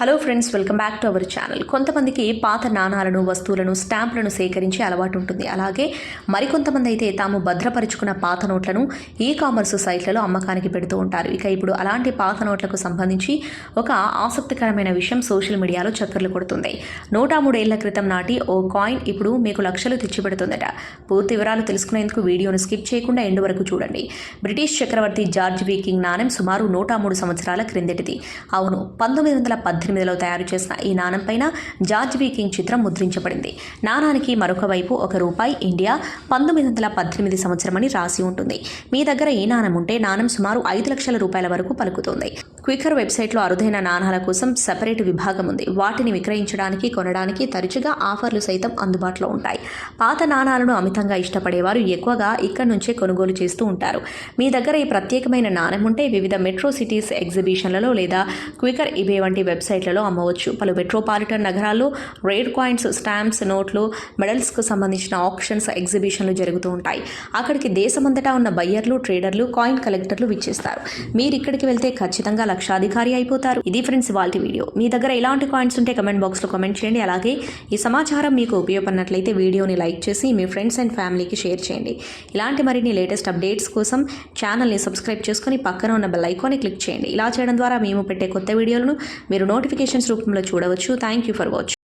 Hello friends welcome back to our channel కొంతమందికి పాత నాణాలను వస్తువులను స్టాంపులను సేకరించే అలవాటు ఉంటుంది. అలాగే మరికొంతమంది అయితే తాము భద్రపరుచుకున్న పాత నోట్లను ఈ కామర్స్ సైట్లలో అమ్మకానికి పెడుతూ ఉంటారు. ఇక ఇప్పుడు అలాంటి పాత నోట్లకు సంబంధించి ఒక ఆసక్తికరమైన విషయం సోషల్ మీడియాలో చక్కర్లు కొడుతుంది. నూట మూడేళ్ళ క్రితం నాటి ఓ కాయిన్ ఇప్పుడు మీకు లక్షలు తెచ్చిపెడుతుందట. పూర్తి వివరాలు తెలుసుకునేందుకు వీడియోను స్కిప్ చేయకుండా ఎండు వరకు చూడండి. బ్రిటిష్ చక్రవర్తి జార్జ్ వీకింగ్ నాణెం సుమారు నూట మూడు సంవత్సరాల క్రిందటిది. అవును పంతొమ్మిది వందల పద్దెనిమిదిలో తయారు చేసిన ఈ నాణం పైన జార్జ్ వీకింగ్ చిత్రం ముద్రించబడింది. నాణానికి మరొక వైపు ఒక రూపాయి ఇండియా పంతొమ్మిది వందల పద్దెనిమిది సంవత్సరం అని రాసి ఉంటుంది. మీ దగ్గర ఈ నాణం ఉంటే నాణం సుమారు ఐదు లక్షల రూపాయల వరకు పలుకుతుంది. క్వికర్ వెబ్సైట్లో అరుదైన నాణాల కోసం సెపరేట్ విభాగం ఉంది. వాటిని విక్రయించడానికి కొనడానికి తరచుగా ఆఫర్లు సైతం అందుబాటులో ఉంటాయి. పాత నాణాలను అమితంగా ఇష్టపడేవారు ఎక్కువగా ఇక్కడ నుంచే కొనుగోలు చేస్తూ ఉంటారు. మీ దగ్గర ఈ ప్రత్యేకమైన నాణం ఉంటే వివిధ మెట్రో సిటీస్ ఎగ్జిబిషన్లలో లేదా క్వికర్ ఇబే వంటి వెబ్సైట్ వెబ్సైట్లలో అమ్మవచ్చు. పలు మెట్రోపాలిటన్ నగరాల్లో రేర్ కాయిన్స్ స్టాంప్స్ నోట్లు మెడల్స్కు సంబంధించిన ఆప్షన్స్ ఎగ్జిబిషన్లు జరుగుతూ ఉంటాయి. అక్కడికి దేశమంతటా ఉన్న బయ్యర్లు ట్రేడర్లు కాయిన్ కలెక్టర్లు విచ్చేస్తారు. మీరు ఇక్కడికి వెళ్తే ఖచ్చితంగా లక్షాధికారి అయిపోతారు. ఇది ఫ్రెండ్స్ వాళ్ళ వీడియో. మీ దగ్గర ఎలాంటి కాయిన్స్ ఉంటే కమెంట్ బాక్స్లో కమెంట్ చేయండి. అలాగే ఈ సమాచారం మీకు ఉపయోగపడినట్లయితే వీడియోని లైక్ చేసి మీ ఫ్రెండ్స్ అండ్ ఫ్యామిలీకి షేర్ చేయండి. ఇలాంటి మరిన్ని లేటెస్ట్ అప్డేట్స్ కోసం ఛానల్ని సబ్స్క్రైబ్ చేసుకొని పక్కన ఉన్న బెల్ ఐకాన్ని క్లిక్ చేయండి. ఇలా చేయడం ద్వారా మేము పెట్టే కొత్త వీడియోలను మీరు నోటిఫికేషన్స్ రూపంలో చూడవచ్చు. Thank you for watching